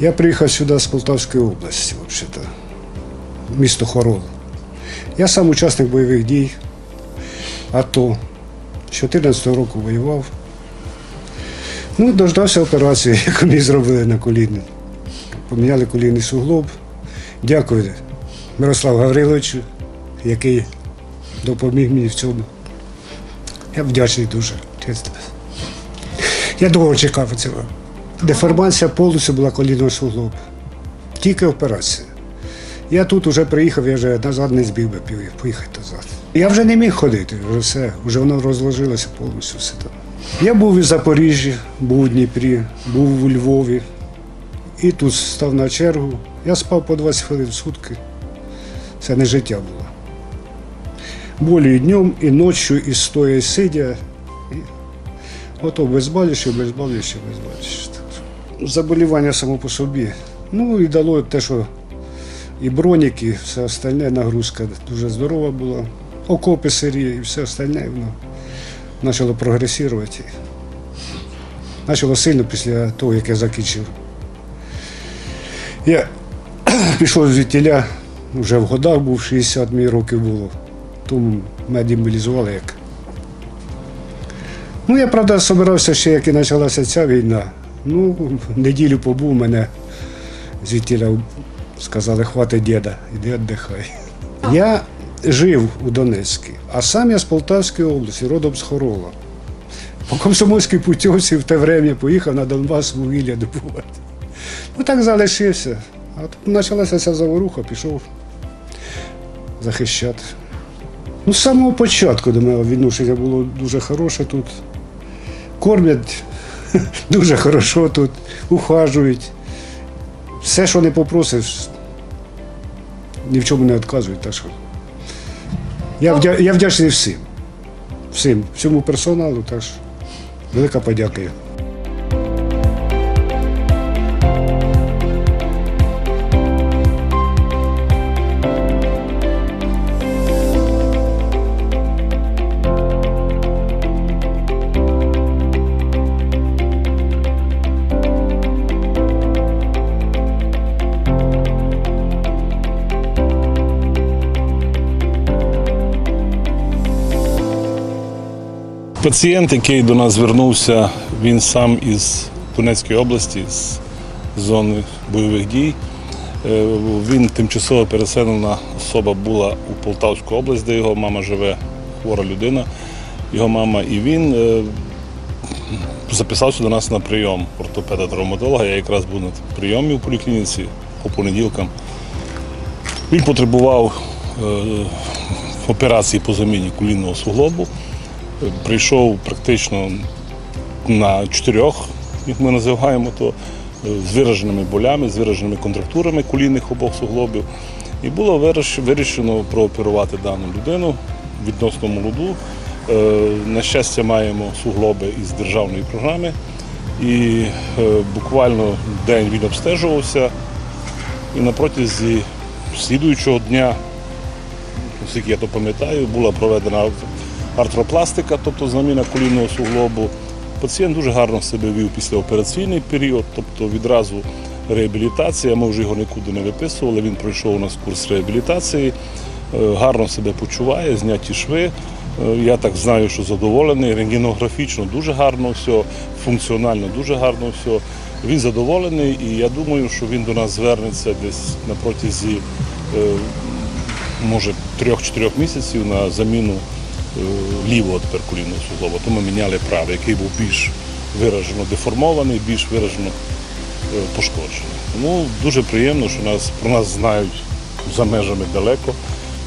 Я приїхав сюди з Полтавської області, взагалі-то, місто Хорол. Я сам учасник бойових дій, АТО. З 14 року воював. Ну, дождався операції, яку мені зробили на коліні. Поміняли колінний суглоб. Дякую Мирославу Гавриловичу, який допоміг мені в цьому. Я вдячний дуже. чесно. Я довго чекав цього. Деформація повністю була колінного суглоба. Тільки операція. Я тут вже приїхав, я вже назад не збіг би поїхати назад. Я вже не міг ходити, вже все, вже воно розложилося повністю все там. Я був в Запоріжжі, був у Дніпрі, був у Львові. І тут став на чергу. Я спав по 20 хвилин в сутки. Це не життя було. Болі і днем, і ночі, і стоя, і сидя. І... Ото безбаліще, безбаліще, безбаліще. Заболівання само по собі. Ну і дало те, що і броніки, все остальне, нагрузка дуже здорова була. Окопи сирі і все остальне воно почало прогресувати. Почало сильно після того, як я закінчив. Я пішов з звідтіля, вже в годах був 60 мені років було. Тому мене демобілізували як. Ну, я, правда, собирався ще, як і почалася ця війна. Ну, неділю побув мене звідтіля сказали, хватить діда, іди віддихай. Я жив у Донецьку, а сам я з Полтавської області, родом з Хорола. По комсомольській путівці в те время поїхав на Донбас вугілля добувати. Ну так залишився. А тут почалася ця заворуха, пішов захищати. Ну, з самого початку до мене відношення було дуже хороше тут. Кормять дуже хорошо тут, ухажують. Все, що не попросиш, ні в чому не відказують. Так що. Я, вдя... я вдячний всім. Всім, всьому персоналу, так що велика подяка. Пацієнт, який до нас звернувся, він сам із Донецької області, з зони бойових дій. Е, Він тимчасово переселена особа була у Полтавську область, де його мама живе, хвора людина, його мама. І він е, записався до нас на прийом ортопеда-травматолога. Я якраз був на прийомі у поліклініці по понеділкам. Він потребував е, операції по заміні колінного суглобу. Прийшов практично на чотирьох, як ми називаємо то, з вираженими болями, з вираженими контрактурами колінних обох суглобів. І було вирішено прооперувати дану людину відносно молоду. Е, На щастя, маємо суглоби із державної програми. І е, буквально день він обстежувався. І на протязі слідуючого дня оскільки я то пам'ятаю, була проведена артропластика, тобто заміна колінного суглобу. Пацієнт дуже гарно себе вів післяопераційний період, тобто відразу реабілітація. Ми вже його нікуди не виписували. Він пройшов у нас курс реабілітації, е, гарно себе почуває, зняті шви. Е, Я так знаю, що задоволений. Рентгенографічно дуже гарно все, функціонально дуже гарно все. Він задоволений, і я думаю, що він до нас звернеться десь на протязі е, може трьох-чотирьох місяців на заміну лівого тепер колінного суглоба. То ми міняли правий, який був більш виражено деформований, більш виражено е, пошкоджений. Тому дуже приємно, що нас про нас знають за межами далеко,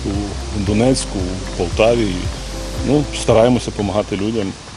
у Донецьку, у Полтаві. Ну, стараємося допомагати людям